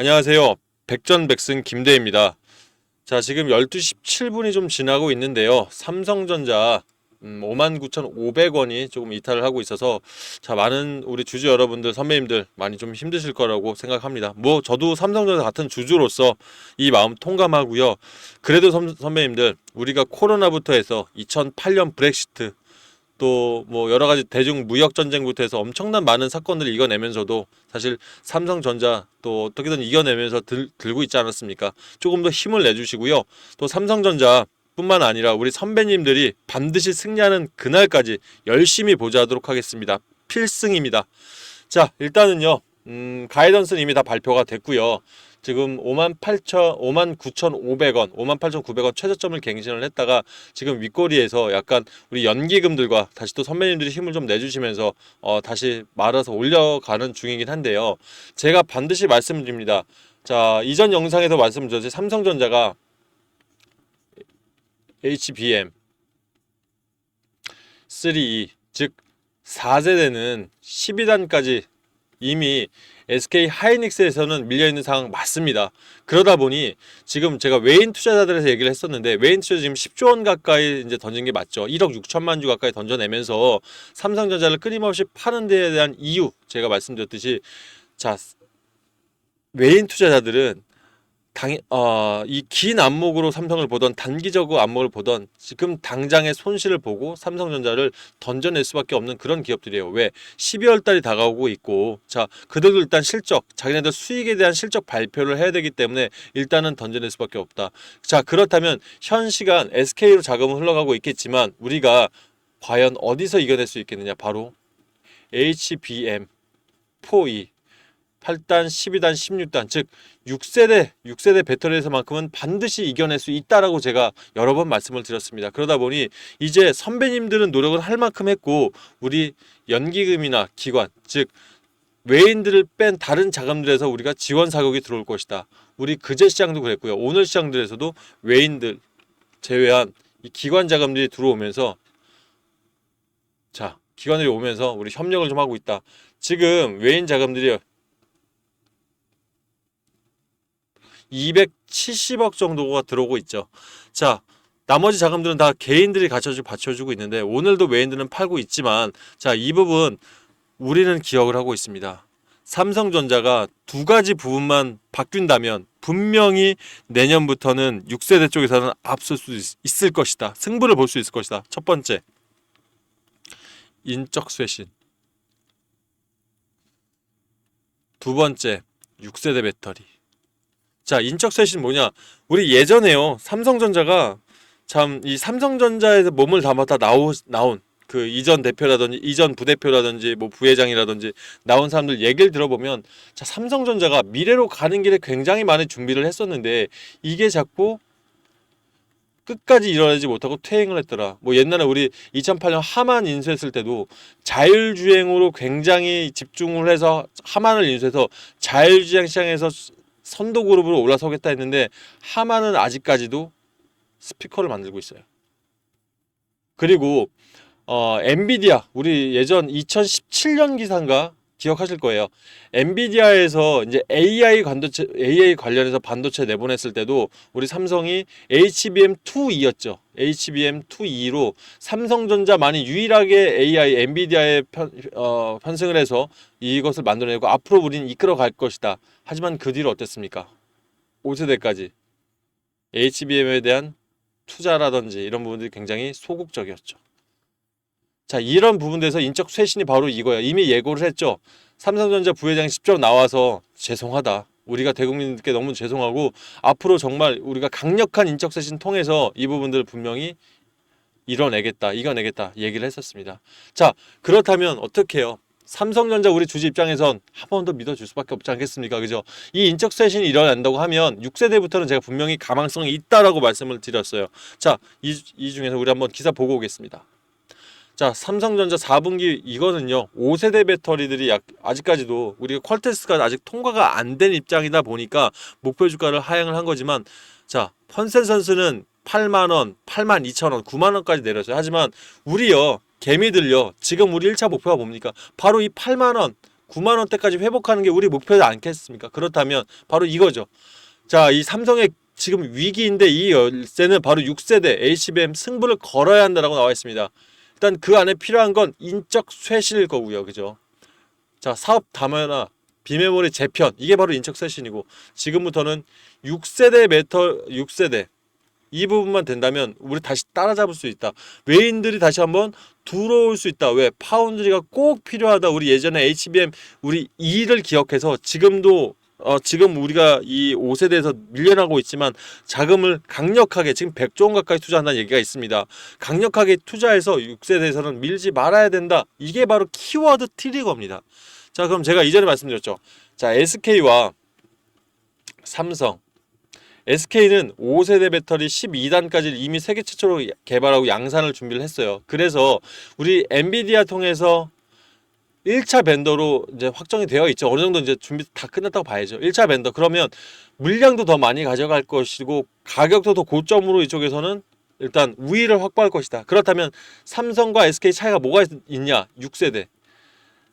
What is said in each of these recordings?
안녕하세요. 백전백승 김대입니다. 자, 지금 12시 17분이 좀 지나고 있는데요. 삼성전자 음, 59,500원이 조금 이탈을 하고 있어서 자, 많은 우리 주주 여러분들, 선배님들 많이 좀 힘드실 거라고 생각합니다. 뭐 저도 삼성전자 같은 주주로서 이 마음 통감하고요. 그래도 선, 선배님들 우리가 코로나부터 해서 2008년 브렉시트 또 뭐 여러 가지 대중 무역 전쟁부터 해서 엄청난 많은 사건들을 이겨내면서도 사실 삼성전자 또 어떻게든 이겨내면서 들, 들고 있지 않았습니까? 조금 더 힘을 내주시고요. 또 삼성전자 뿐만 아니라 우리 선배님들이 반드시 승리하는 그날까지 열심히 보자하도록 하겠습니다. 필승입니다. 자, 일단은요. 음, 가이던스는 이미 다 발표가 됐고요. 지금 58,000, 59,500원, 58,900원 최저점을 갱신을 했다가 지금 윗꼬리에서 약간 우리 연기금들과 다시 또 선배님들이 힘을 좀 내주시면서 어, 다시 말아서 올려가는 중이긴 한데요. 제가 반드시 말씀드립니다. 자, 이전 영상에서 말씀드렸듯이 삼성전자가 HBM 3E 즉 4세대는 12단까지 이미 SK 하이닉스에서는 밀려 있는 상황 맞습니다. 그러다 보니 지금 제가 외인 투자자들에서 얘기를 했었는데 외인 투자 지금 10조 원 가까이 이제 던진 게 맞죠. 1억 6천만 주 가까이 던져내면서 삼성전자를 끊임없이 파는 데에 대한 이유 제가 말씀드렸듯이 자 외인 투자자들은 당, 어, 이 긴 안목으로 삼성을 보던 단기적으로 안목을 보던 지금 당장의 손실을 보고 삼성전자를 던져낼 수밖에 없는 그런 기업들이에요. 왜? 12월 달이 다가오고 있고, 자, 그들도 일단 실적, 자기네들 수익에 대한 실적 발표를 해야 되기 때문에 일단은 던져낼 수밖에 없다. 자, 그렇다면 현 시간 SK로 자금은 흘러가고 있겠지만 우리가 과연 어디서 이겨낼 수 있겠느냐? 바로 HBM 4E 8단, 12단, 16단 즉 6세대 6세대 배터리에서만큼은 반드시 이겨낼 수 있다라고 제가 여러 번 말씀을 드렸습니다. 그러다 보니 이제 선배님들은 노력을 할 만큼 했고 우리 연기금이나 기관 즉 외인들을 뺀 다른 자금들에서 우리가 지원 사격이 들어올 것이다. 우리 그제 시장도 그랬고요. 오늘 시장들에서도 외인들 제외한 이 기관 자금들이 들어오면서 자 기관들이 오면서 우리 협력을 좀 하고 있다. 지금 외인 자금들이 270억 정도가 들어오고 있죠. 자, 나머지 자금들은 다 개인들이 갖춰주고 받쳐주고 있는데 오늘도 외인들은 팔고 있지만 자, 이 부분 우리는 기억을 하고 있습니다. 삼성전자가 두 가지 부분만 바뀐다면 분명히 내년부터는 6세대 쪽에서는 앞설 수 있- 있을 것이다. 승부를 볼 수 있을 것이다. 첫 번째, 인적 쇄신. 두 번째, 6세대 배터리. 자, 인적 쇄신 뭐냐? 우리 예전에요. 삼성전자가 참 이 삼성전자에서 몸을 담았다 나오, 나온 그 이전 대표라든지 이전 부대표라든지 뭐 부회장이라든지 나온 사람들 얘기를 들어보면 자, 삼성전자가 미래로 가는 길에 굉장히 많은 준비를 했었는데 이게 자꾸 끝까지 이뤄내지 못하고 퇴행을 했더라. 뭐 옛날에 우리 2008년 하만 인수했을 때도 자율주행으로 굉장히 집중을 해서 하만을 인수해서 자율주행 시장에서 선도 그룹으로 올라서겠다 했는데 하만은 아직까지도 스피커를 만들고 있어요. 그리고 어, 엔비디아 우리 예전 2017년 기사인가 기억하실 거예요. 엔비디아에서 이제 AI 반도체 AI 관련해서 반도체 내보냈을 때도 우리 삼성이 HBM2E였죠. HBM2E로 삼성전자만이 유일하게 AI 엔비디아에 편, 어, 편승을 해서 이것을 만들어내고 앞으로 우리는 이끌어 갈 것이다. 하지만 그 뒤로 어땠습니까? 5세대까지 HBM에 대한 투자라든지 이런 부분들이 굉장히 소극적이었죠. 자, 이런 부분에서 인적 쇄신이 바로 이거예요. 이미 예고를 했죠. 삼성전자 부회장이 직접 나와서 죄송하다. 우리가 대국민들께 너무 죄송하고 앞으로 정말 우리가 강력한 인적 쇄신 통해서 이 부분들을 분명히 이뤄내겠다, 이겨내겠다 얘기를 했었습니다. 자, 그렇다면 어떻게 해요? 삼성전자 우리 주주 입장에선 한 번 더 믿어줄 수밖에 없지 않겠습니까? 그죠? 이 인적 쇄신이 일어난다고 하면 6세대부터는 제가 분명히 가망성이 있다라고 말씀을 드렸어요. 자, 이, 이 중에서 우리 한번 기사 보고 오겠습니다. 자, 삼성전자 4분기 이거는요. 5세대 배터리들이 약 아직까지도 우리가 퀄테스트가 아직 통과가 안 된 입장이다 보니까 목표 주가를 하향을 한 거지만 자, 컨센서스는 8만 원, 8만 2천 원, 9만 원까지 내렸어요. 하지만 우리요. 개미들요. 지금 우리 1차 목표가 뭡니까? 바로 이 8만 원, 9만 원대까지 회복하는 게 우리 목표지 않겠습니까? 그렇다면 바로 이거죠. 자, 이 삼성의 지금 위기인데 이 열쇠는 바로 6세대 HBM 승부를 걸어야 한다라고 나와 있습니다. 일단 그 안에 필요한 건 인적 쇄신일 거고요. 그죠? 자, 사업 다변화, 비메모리 재편 이게 바로 인적 쇄신이고 지금부터는 6세대 메터 6세대 이 부분만 된다면 우리 다시 따라잡을 수 있다. 외인들이 다시 한번 들어올 수 있다. 왜? 파운드리가 꼭 필요하다. 우리 예전에 HBM 우리 2를 기억해서 지금도 어 지금 우리가 이 5세대에서 밀려나고 있지만 자금을 강력하게 지금 100조 원 가까이 투자한다는 얘기가 있습니다. 강력하게 투자해서 6세대에서는 밀지 말아야 된다. 이게 바로 키워드 트리거입니다. 자, 그럼 제가 이전에 말씀드렸죠. 자, SK와 삼성 SK는 5세대 배터리 12단까지 이미 세계 최초로 개발하고 양산을 준비를 했어요. 그래서 우리 엔비디아 통해서 1차 벤더로 이제 확정이 되어 있죠. 어느 정도 이제 준비 다 끝났다고 봐야죠. 1차 벤더. 그러면 물량도 더 많이 가져갈 것이고 가격도 더 고점으로 이쪽에서는 일단 우위를 확보할 것이다. 그렇다면 삼성과 SK 차이가 뭐가 있- 있냐? 6세대.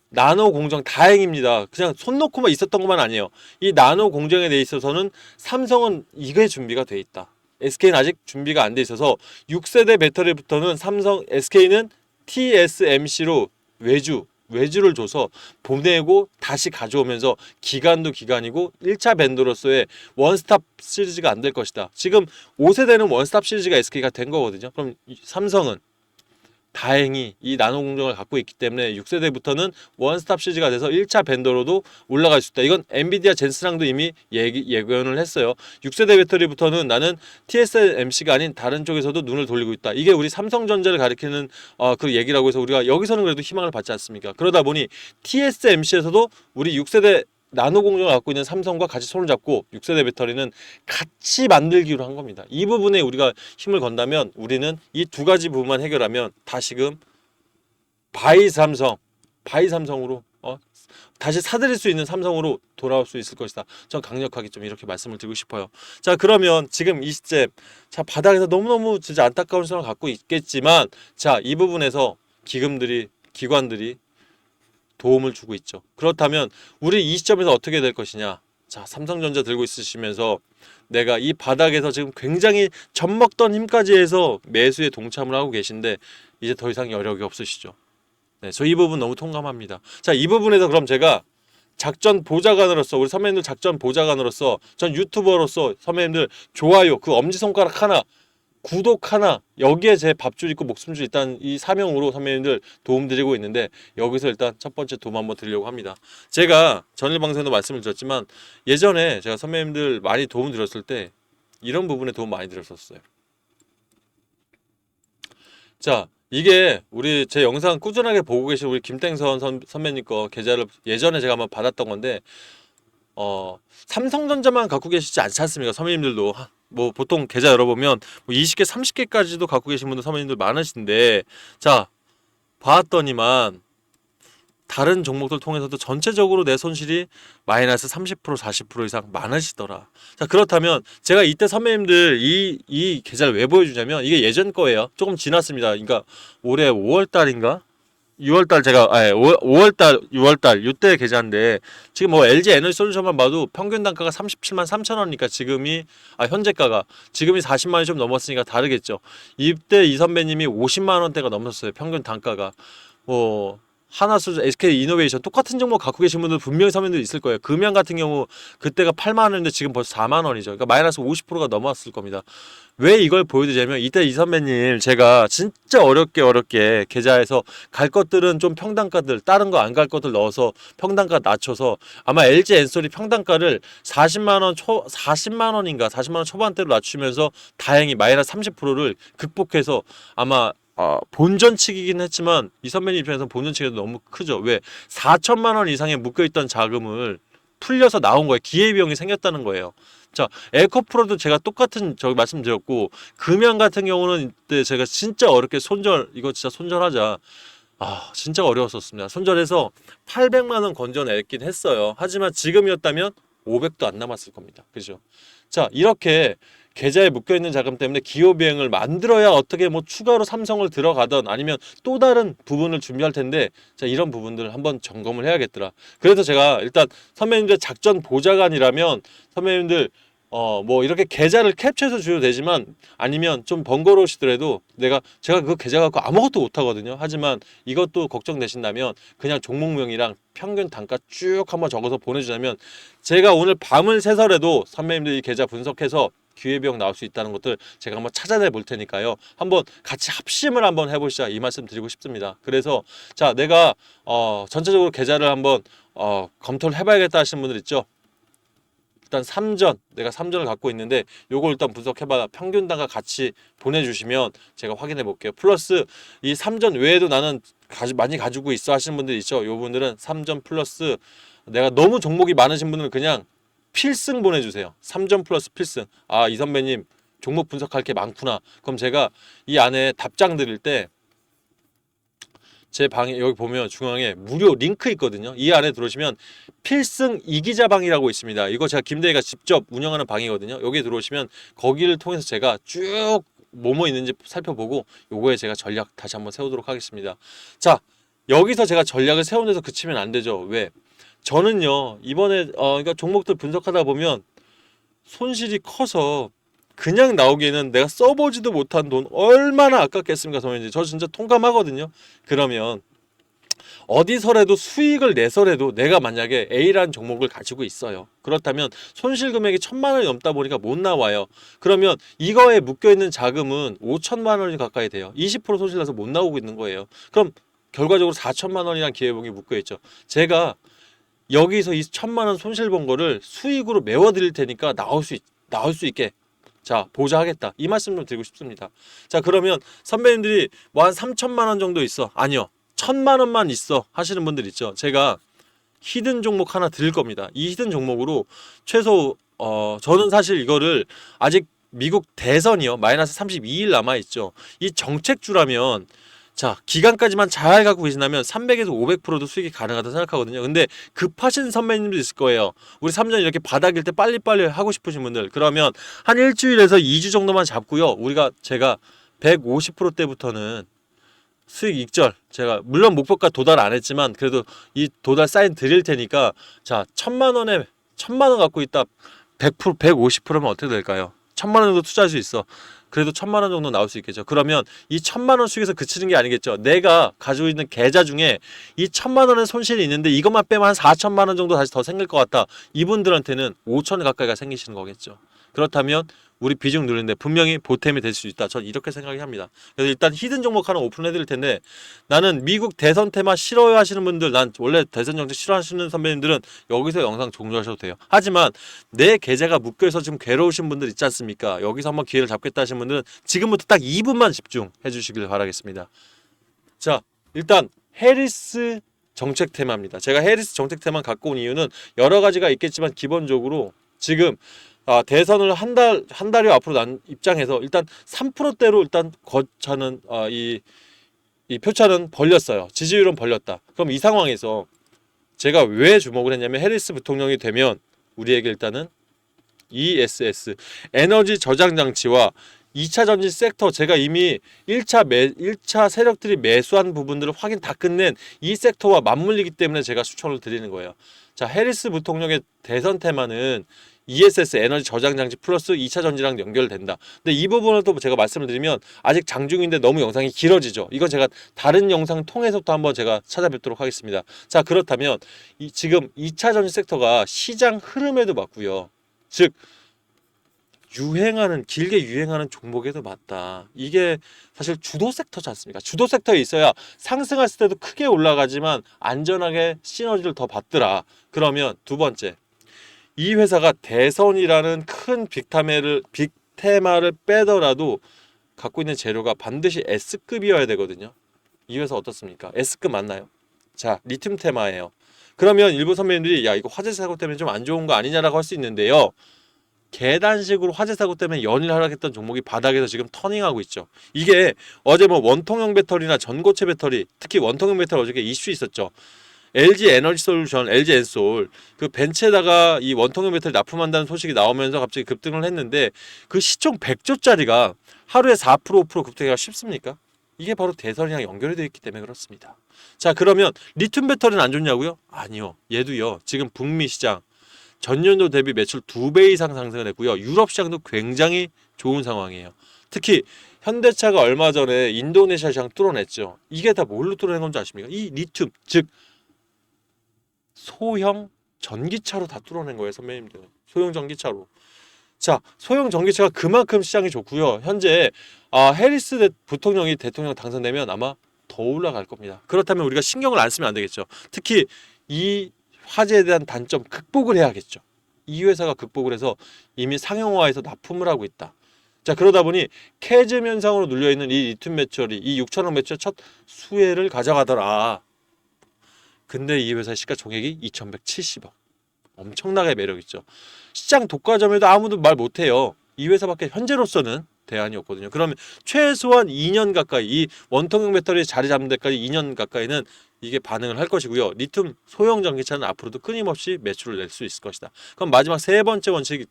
나노 공정 다행입니다. 그냥 손 놓고만 있었던 것만 아니에요. 이 나노 공정에 대해 있어서는 삼성은 이게 준비가 돼 있다. SK는 아직 준비가 안 돼 있어서 6세대 배터리부터는 삼성 SK는 TSMC로 외주 외주를 줘서 보내고 다시 가져오면서 기간도 기간이고 1차 밴드로서의 원스톱 시리즈가 안 될 것이다. 지금 5세대는 원스톱 시리즈가 SK가 된 거거든요. 그럼 이 삼성은 다행히 이 나노 공정을 갖고 있기 때문에 6세대부터는 원스톱 시리즈가 돼서 1차 밴더로도 올라갈 수 있다. 이건 엔비디아 젠스랑도 이미 얘기, 예견을 했어요. 6세대 배터리부터는 나는 TSMC가 아닌 다른 쪽에서도 눈을 돌리고 있다. 이게 우리 삼성전자를 가리키는 어, 그 얘기라고 해서 우리가 여기서는 그래도 희망을 받지 않습니까? 그러다 보니 TSMC에서도 우리 6세대 나노 공정을 갖고 있는 삼성과 같이 손을 잡고 6세대 배터리는 같이 만들기로 한 겁니다. 이 부분에 우리가 힘을 건다면 우리는 이 두 가지 부분만 해결하면 다시금 바이 삼성, 바이 삼성으로 어? 다시 사들일 수 있는 삼성으로 돌아올 수 있을 것이다. 전 강력하게 좀 이렇게 말씀을 드리고 싶어요. 자 그러면 지금 이 시점 자 바닥에서 너무너무 진짜 안타까운 상황을 갖고 있겠지만 자 이 부분에서 기금들이 기관들이 도움을 주고 있죠. 그렇다면 우리 이 시점에서 어떻게 될 것이냐? 자, 삼성전자 들고 있으시면서 내가 이 바닥에서 지금 굉장히 젖먹던 힘까지 해서 매수에 동참을 하고 계신데 이제 더 이상 여력이 없으시죠. 네, 저 이 부분 너무 통감합니다. 자, 이 부분에서 그럼 제가 작전 보좌관으로서 우리 선배님들 작전 보좌관으로서 전 유튜버로서 선배님들 좋아요 그 엄지 손가락 하나 구독 하나 여기에 제 밥줄 있고 목숨줄 일단 이 사명으로 선배님들 도움 드리고 있는데 여기서 일단 첫 번째 도움 한번 드리려고 합니다. 제가 전일 방송에도 말씀을 드렸지만 예전에 제가 선배님들 많이 도움 드렸을 때 이런 부분에 도움 많이 드렸었어요. 자, 이게 우리 제 영상 꾸준하게 보고 계신 우리 김땡선 선, 선배님 거 계좌를 예전에 제가 한번 받았던 건데 어 삼성전자만 갖고 계시지 않지 않습니까? 선배님들도 하- 뭐 보통 계좌 열어보면 뭐 20개, 30개까지도 갖고 계신 분들 선배님들 많으신데 자 봤더니만 다른 종목들 통해서도 전체적으로 내 손실이 마이너스 30% 40% 이상 많으시더라. 자 그렇다면 제가 이때 선배님들 이 이 계좌를 왜 보여주냐면 이게 예전 거예요. 조금 지났습니다. 그러니까 올해 5월 달인가 6월 달 제가 아 5월 달 6월 달 이때 계좌인데 지금 뭐 LG 에너지 솔루션만 봐도 평균 단가가 37만 3천 원이니까 지금이 아 현재가가 지금이 40만 원이 좀 넘었으니까 다르겠죠. 이때 이 선배님이 50만 원대가 넘었어요. 평균 단가가 뭐 하나수 SK 이노베이션 똑같은 종목 갖고 계신 분들 분명히 선배님들 있을 거예요. 금양 같은 경우 그때가 8만 원인데 지금 벌써 4만 원이죠. 그러니까 마이너스 50%가 넘어왔을 겁니다. 왜 이걸 보여드리냐면 이때 이 선배님 제가 진짜 어렵게 어렵게 계좌에서 갈 것들은 좀 평단가들 다른 거 안 갈 것들 넣어서 평단가 낮춰서 아마 LG 엔솔이 평단가를 40만 원 초 40만 원인가 40만 원 초반대로 낮추면서 다행히 마이너스 30%를 극복해서 아마 어, 본전치기긴 했지만 이 선배님 입장에서 본전치기도 너무 크죠. 왜 4천만 원 이상에 묶여 있던 자금을 풀려서 나온 거예요. 기회비용이 생겼다는 거예요. 자, 에코프로도 제가 똑같은 저기 말씀드렸고 금양 같은 경우는 이때 제가 진짜 어렵게 손절 이거 진짜 손절하자. 아, 진짜 어려웠었습니다. 손절해서 800만 원 건져냈긴 했어요. 하지만 지금이었다면 500도 안 남았을 겁니다. 그죠? 자, 이렇게 계좌에 묶여 있는 자금 때문에 기업 비행을 만들어야 어떻게 뭐 추가로 삼성을 들어가던 아니면 또 다른 부분을 준비할 텐데 자 이런 부분들을 한번 점검을 해야겠더라. 그래서 제가 일단 선배님들 작전 보좌관이라면 선배님들 어 뭐 이렇게 계좌를 캡처해서 줘도 되지만 아니면 좀 번거로우시더라도 내가 제가 그 계좌 갖고 아무것도 못 하거든요. 하지만 이것도 걱정되신다면 그냥 종목명이랑 평균 단가 쭉 한번 적어서 보내주자면 제가 오늘 밤을 새서라도 선배님들 이 계좌 분석해서 기회비용 나올 수 있다는 것들 제가 한번 찾아내 볼 테니까요. 한번 같이 합심을 한번 해보시자 이 말씀 드리고 싶습니다. 그래서 자 내가 어 전체적으로 계좌를 한번 어 검토를 해봐야겠다 하시는 분들 있죠. 일단 3전 내가 3전을 갖고 있는데 요걸 일단 분석해봐 평균 단가 같이 보내주시면 제가 확인해 볼게요. 플러스 이 3전 외에도 나는 가지, 많이 가지고 있어 하시는 분들 있죠. 요 분들은 3전 플러스 내가 너무 종목이 많으신 분들은 그냥 필승 보내주세요. 3점 플러스 필승. 아, 이 선배님 종목 분석할 게 많구나. 그럼 제가 이 안에 답장 드릴 때 제 방에 여기 보면 중앙에 무료 링크 있거든요. 이 안에 들어오시면 필승 이기자 방이라고 있습니다. 이거 제가 김대희가 직접 운영하는 방이거든요. 여기 들어오시면 거기를 통해서 제가 쭉 뭐뭐 있는지 살펴보고 요거에 제가 전략 다시 한번 세우도록 하겠습니다. 자, 여기서 제가 전략을 세운 데서 그치면 안 되죠. 왜? 저는요 이번에 어 그러니까 종목들 분석하다 보면 손실이 커서 그냥 나오기에는 내가 써보지도 못한 돈 얼마나 아깝겠습니까 선배님 저 진짜 통감하거든요. 그러면 어디서라도 수익을 내서라도 내가 만약에 A라는 종목을 가지고 있어요. 그렇다면 손실 금액이 천만 원이 넘다 보니까 못 나와요. 그러면 이거에 묶여 있는 자금은 5천만 원이 가까이 돼요. 20% 손실 나서 못 나오고 있는 거예요. 그럼 결과적으로 4천만 원이란 기회봉이 묶여 있죠. 제가 여기서 이 천만 원 손실 본 거를 수익으로 메워 드릴 테니까 나올 수 있, 나올 수 있게 자 보좌하겠다 이 말씀 좀 드리고 싶습니다. 자 그러면 선배님들이 뭐 한 3천만 원 정도 있어 아니요 천만 원만 있어 하시는 분들 있죠. 제가 히든 종목 하나 드릴 겁니다. 이 히든 종목으로 최소 어 저는 사실 이거를 아직 미국 대선이요 마이너스 32일 남아 있죠. 이 정책주라면 자 기간까지만 잘 갖고 계신다면 300에서 500%도 수익이 가능하다 생각하거든요. 근데 급하신 선배님도 있을 거예요. 우리 3년 이렇게 바닥일 때 빨리빨리 하고 싶으신 분들 그러면 한 일주일에서 2주 정도만 잡고요. 우리가 제가 150%대부터는 수익 익절 제가 물론 목표가 도달 안 했지만 그래도 이 도달 사인 드릴 테니까 자 천만 원에 천만 원 갖고 있다 100% 150%면 어떻게 될까요? 천만 원 정도 투자할 수 있어. 그래도 천만 원 정도 나올 수 있겠죠. 그러면 이 천만 원 수익에서 그치는 게 아니겠죠. 내가 가지고 있는 계좌 중에 이 천만 원의 손실이 있는데 이것만 빼면 한 4천만 원 정도 다시 더 생길 것 같다. 이분들한테는 5천 가까이가 생기시는 거겠죠. 그렇다면 우리 비중 누르는데 분명히 보탬이 될 수 있다. 전 이렇게 생각이 합니다. 그래서 일단 히든 종목 하나 오픈해 드릴 텐데 나는 미국 대선 테마 싫어요 하시는 분들 난 원래 대선 정책 싫어하시는 선배님들은 여기서 영상 종료하셔도 돼요. 하지만 내 계좌가 묶여서 지금 괴로우신 분들 있지 않습니까? 여기서 한번 기회를 잡겠다 하시는 분들은 지금부터 딱 2분만 집중해 주시길 바라겠습니다. 자, 일단 해리스 정책 테마입니다. 제가 해리스 정책 테마 갖고 온 이유는 여러 가지가 있겠지만 기본적으로 지금 아, 대선을 한 달 한 달여 앞으로 난 입장에서 일단 3%대로 일단 거차는 아, 이, 이 표차는 벌렸어요. 지지율은 벌렸다. 그럼 이 상황에서 제가 왜 주목을 했냐면 해리스 부통령이 되면 우리에게 일단은 ESS 에너지 저장 장치와 2차 전지 섹터 제가 이미 1차 매 1차 세력들이 매수한 부분들을 확인 다 끝낸 이 섹터와 맞물리기 때문에 제가 추천을 드리는 거예요. 자, 해리스 부통령의 대선 테마는 ESS 에너지 저장 장치 플러스 2차 전지랑 연결된다. 근데 이 부분을 또 제가 말씀을 드리면 아직 장중인데 너무 영상이 길어지죠. 이건 제가 다른 영상 통해서 또 한번 제가 찾아뵙도록 하겠습니다. 자, 그렇다면 이 지금 2차 전지 섹터가 시장 흐름에도 맞고요. 즉 유행하는 길게 유행하는 종목에도 맞다. 이게 사실 주도 섹터지 않습니까? 주도 섹터에 있어야 상승했을 때도 크게 올라가지만 안전하게 시너지를 더 받더라. 그러면 두 번째 이 회사가 대선이라는 큰 빅테마를 빅테마를 빼더라도 갖고 있는 재료가 반드시 S급이어야 되거든요. 이 회사 어떻습니까? S급 맞나요? 자, 리튬 테마예요. 그러면 일부 선배님들이 야 이거 화재 사고 때문에 좀 안 좋은 거 아니냐라고 할 수 있는데요. 계단식으로 화재 사고 때문에 연일 하락했던 종목이 바닥에서 지금 터닝하고 있죠. 이게 어제 뭐 원통형 배터리나 전고체 배터리, 특히 원통형 배터리 어저께 이슈 있었죠. LG 에너지 솔루션, LG 엔솔 그 벤츠에다가 이 원통형 배터리 납품한다는 소식이 나오면서 갑자기 급등을 했는데 그 시총 100조짜리가 하루에 4% 5% 급등하기가 쉽습니까? 이게 바로 대선이랑 연결이 되어 있기 때문에 그렇습니다. 자 그러면 리튬 배터리는 안 좋냐고요? 아니요. 얘도요. 지금 북미 시장 전년도 대비 매출 두 배 이상 상승을 했고요. 유럽 시장도 굉장히 좋은 상황이에요. 특히 현대차가 얼마 전에 인도네시아 시장 뚫어냈죠. 이게 다 뭘로 뚫어낸 건지 아십니까? 이 리튬 즉 소형 전기차로 다 뚫어낸 거예요, 선배님들. 소형 전기차로. 자, 소형 전기차가 그만큼 시장이 좋고요. 현재 아, 해리스 대, 부통령이 대통령 당선되면 아마 더 올라갈 겁니다. 그렇다면 우리가 신경을 안 쓰면 안 되겠죠. 특히 이 화재에 대한 단점 극복을 해야겠죠. 이 회사가 극복을 해서 이미 상용화해서 납품을 하고 있다. 자 그러다 보니 캐즘 현상으로 눌려 있는 이 리튬 매출이 이 6천억 매출 첫 수혜를 가져가더라. 근데 이 회사의 시가총액이 2,170억. 엄청나게 매력 있죠. 시장 독과점에도 아무도 말 못해요. 이 회사밖에 현재로서는 대안이 없거든요. 그러면 최소한 2년 가까이 이 원통형 배터리 자리 잡는 데까지 2년 가까이는 이게 반응을 할 것이고요. 리튬 소형 전기차는 앞으로도 끊임없이 매출을 낼 수 있을 것이다. 그럼 마지막 세 번째 원칙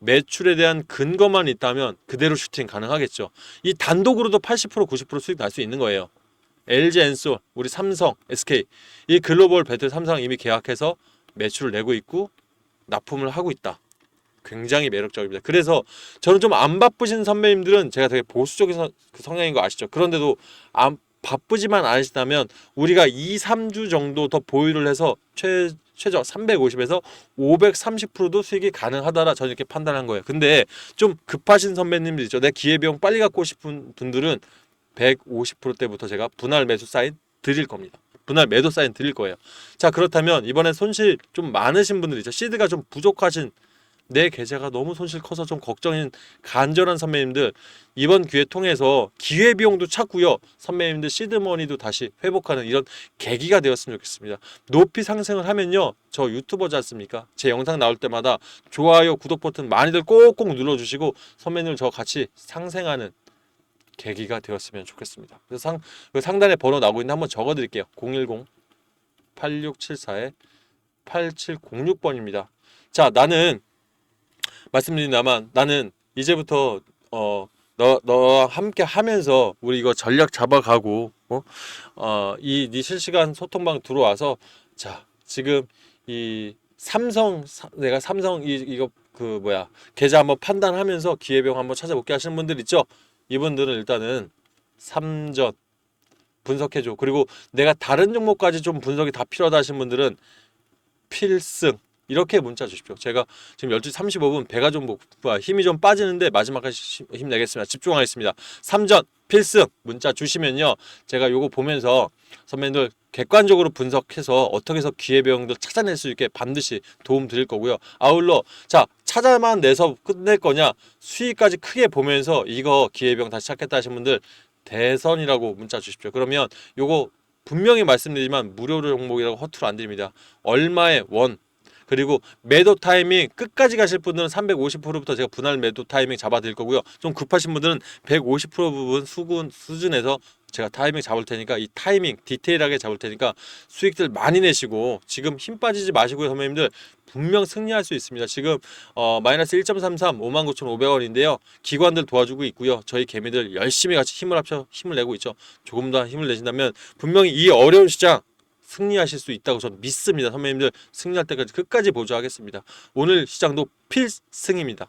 매출에 대한 근거만 있다면 그대로 슈팅 가능하겠죠. 이 단독으로도 80% 90% 수익 날 수 있는 거예요. LG 엔솔, 우리 삼성, SK 이 글로벌 배터리 삼성 이미 계약해서 매출을 내고 있고 납품을 하고 있다. 굉장히 매력적입니다. 그래서 저는 좀 안 바쁘신 선배님들은 제가 되게 보수적인 서- 그 성향인 거 아시죠? 그런데도 안 바쁘지만 않으시다면 우리가 2, 3주 정도 더 보유를 해서 최 최저 350에서 530%도 수익이 가능하다라 저는 이렇게 판단한 거예요. 근데 좀 급하신 선배님들 있죠. 내 기회비용 빨리 갖고 싶은 분들은 150%대부터 제가 분할 매수 사인 드릴 겁니다. 분할 매도 사인 드릴 거예요. 자 그렇다면 이번에 손실 좀 많으신 분들 있죠. 시드가 좀 부족하신 내 계좌가 너무 손실 커서 좀 걱정인 간절한 선배님들 이번 기회 통해서 기회 비용도 찾고요. 선배님들 시드머니도 다시 회복하는 이런 계기가 되었으면 좋겠습니다. 높이 상승을 하면요. 저 유튜버지 않습니까? 제 영상 나올 때마다 좋아요, 구독 버튼 많이들 꼭꼭 눌러주시고 선배님 저 같이 상생하는 계기가 되었으면 좋겠습니다. 그래서 상, 그 상단에 번호 나오고 있는데 한번 적어드릴게요. 010 8674에 8706번입니다. 자, 나는 말씀드린다만 나는 이제부터 어 너 너와 함께 하면서 우리 이거 전략 잡아가고 어 어이네 실시간 소통방 들어와서 자 지금 이 삼성 사- 내가 삼성 이 이거 그 뭐야 계좌 한번 판단하면서 기회병 한번 찾아볼게 하시는 분들 있죠 이분들은 일단은 삼전 분석해줘. 그리고 내가 다른 종목까지 좀 분석이 다 필요하다 하시는 분들은 필승 이렇게 문자 주십시오. 제가 지금 12시 35분 배가 좀 뭐, 힘이 좀 빠지는데 마지막까지 힘- 힘내겠습니다. 집중하겠습니다. 3전 필승 문자 주시면요. 제가 요거 보면서 선배님들 객관적으로 분석해서 어떻게 해서 기회비용들 찾아낼 수 있게 반드시 도움 드릴 거고요. 아울러 자 찾아만 내서 끝낼 거냐 수익까지 크게 보면서 이거 기회비용 다시 찾겠다 하신 분들 대선이라고 문자 주십시오. 그러면 요거 분명히 말씀드리지만 무료 종목이라고 허투루 안 드립니다. 얼마의 원 그리고 매도 타이밍 끝까지 가실 분들은 350%부터 제가 분할 매도 타이밍 잡아드릴 거고요. 좀 급하신 분들은 150% 부분 수준 수준에서 제가 타이밍 잡을 테니까 이 타이밍 디테일하게 잡을 테니까 수익들 많이 내시고 지금 힘 빠지지 마시고요, 선배님들 분명 승리할 수 있습니다. 지금 어, 마이너스 1.33 59,500원인데요. 기관들 도와주고 있고요. 저희 개미들 열심히 같이 힘을 합쳐 힘을 내고 있죠. 조금 더 힘을 내신다면 분명히 이 어려운 시장 승리하실 수 있다고 저는 믿습니다. 선배님들 승리할 때까지 끝까지 보조하겠습니다. 오늘 시장도 필승입니다.